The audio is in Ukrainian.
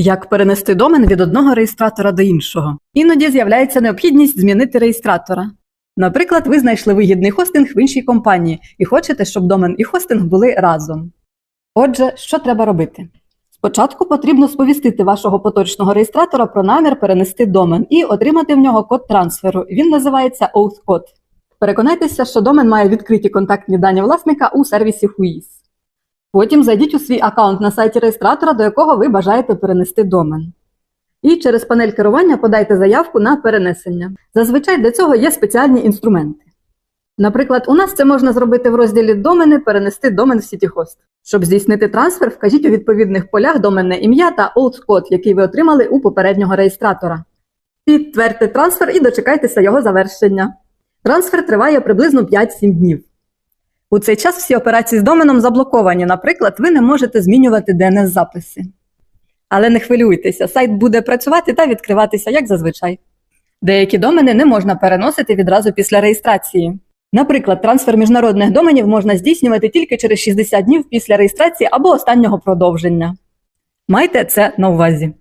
Як перенести домен від одного реєстратора до іншого? Іноді з'являється необхідність змінити реєстратора. Наприклад, ви знайшли вигідний хостинг в іншій компанії і хочете, щоб домен і хостинг були разом. Отже, що треба робити? Спочатку потрібно сповістити вашого поточного реєстратора про намір перенести домен і отримати в нього код трансферу. Він називається Oath-код. Переконайтеся, що домен має відкриті контактні дані власника у сервісі Whois. Потім зайдіть у свій аккаунт на сайті реєстратора, до якого ви бажаєте перенести домен. І через панель керування подайте заявку на перенесення. Зазвичай для цього є спеціальні інструменти. Наприклад, у нас це можна зробити в розділі Домени перенести домен в CityHost. Щоб здійснити трансфер, вкажіть у відповідних полях доменне ім'я та OAuth-код, який ви отримали у попереднього реєстратора. Підтвердьте трансфер і дочекайтеся його завершення. Трансфер триває приблизно 5-7 днів. У цей час всі операції з доменом заблоковані. Наприклад, ви не можете змінювати DNS-записи. Але не хвилюйтеся, сайт буде працювати та відкриватися, як зазвичай. Деякі домени не можна переносити відразу після реєстрації. Наприклад, трансфер міжнародних доменів можна здійснювати тільки через 60 днів після реєстрації або останнього продовження. Майте це на увазі.